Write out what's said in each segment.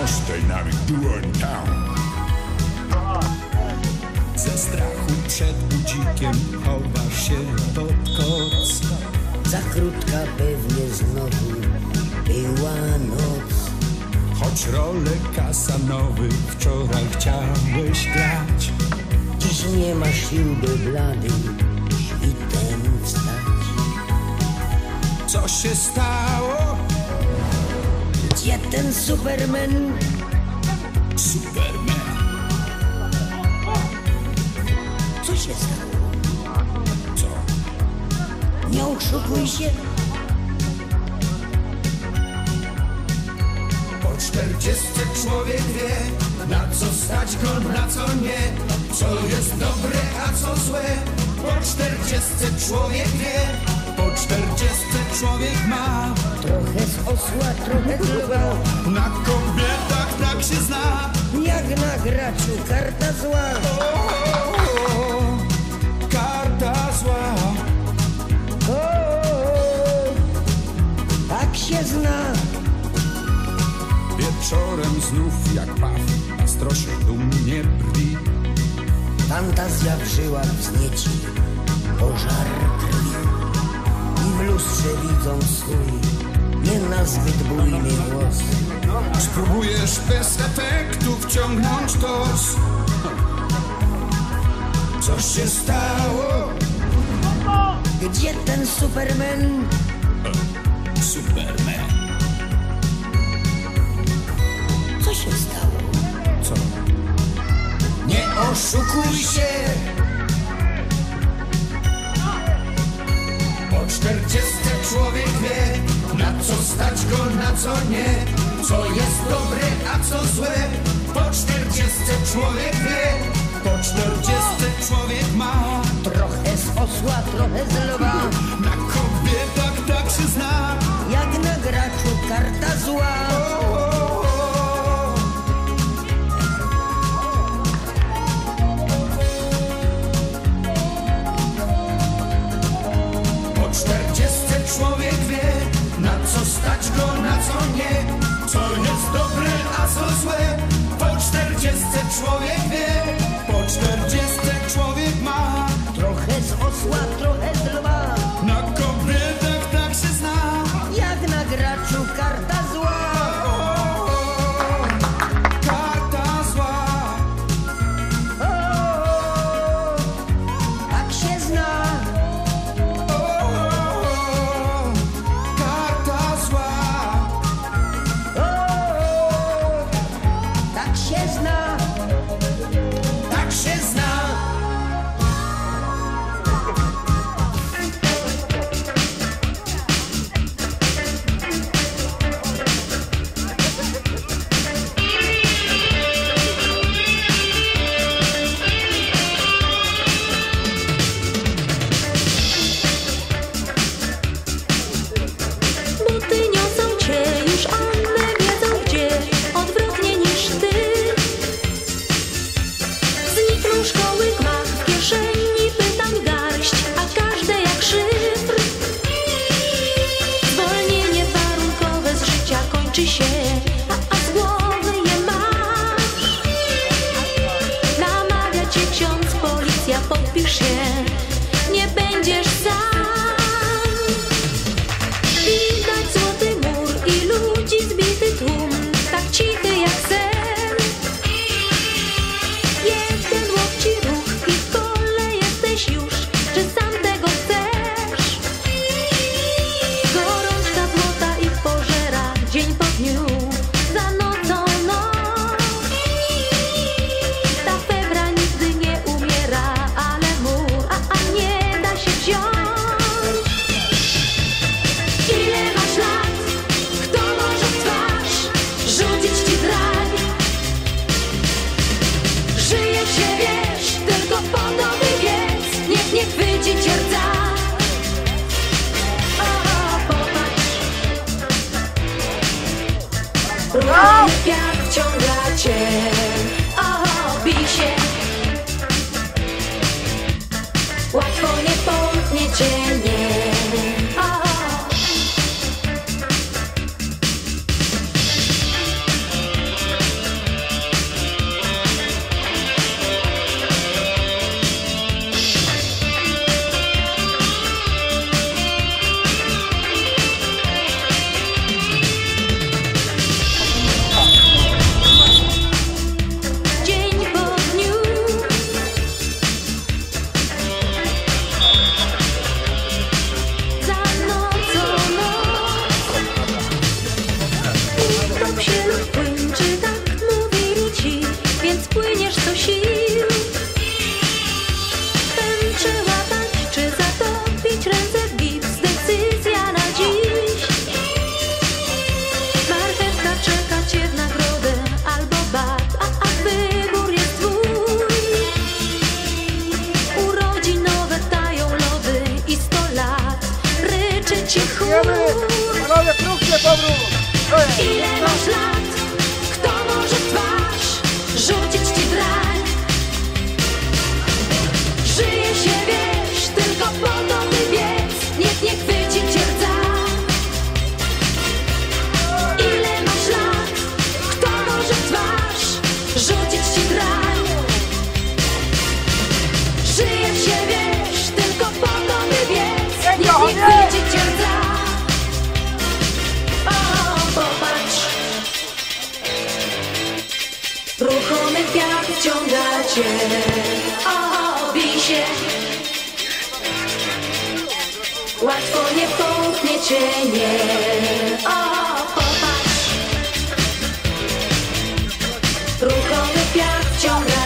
Duan Town. Ze strachu przed budzikiem chowasz się pod koc. Za krótka pewnie znowu była noc. Choć rolę kasanowy wczoraj chciałeś grać. Dziś nie ma sił, by blady świtem wstać. Co się stało? Ten Superman? Superman. Co się stało? Co? Nie oszukuj się. Po czterdziestce człowiek wie, na co stać go, na co nie, co jest dobre, a co złe. Po czterdziestce człowiek wie, po czterdziestce człowiek ma, Trochę z osła, trochę z lwa. na kobietach tak się zna. Jak na graczu karta zła. O, karta zła, O, tak się zna. wieczorem znów jak paw, a strosze dumnie brwi. Fantazja w żyłach wznieci swój nie nazbyt bujny głos. Spróbujesz bez efektu wciągnąć tos. Co się stało? Gdzie ten Superman? Superman. Co się stało? Co? Nie oszukuj się! Co nie, co jest dobre, a co złe. Po czterdziestce człowiek wie, po czterdziestce człowiek ma, Trochę z osła, trochę z lwa. na kobietach tak się zna. Jak na graczu karta zła. Po czterdziestce człowiek wie, co stać go, na co nie, co jest dobre, a co złe. Po czterdziestce człowiek wie, po czterdziestce Cię ksiądz, policja, podpisz się, wciąga chociaż co czy ręce decyzja na dziś. Czeka cię w nagrodę albo bat, a, wybór jest twój. Urodzinowe tają lody i sto lat ryczy ci chór. Panowie, próbcie powrót! Ile masz lat? się. Łatwo nie połknie cię, nie o, Popatrz. Ruchomy piach wciąga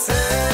serce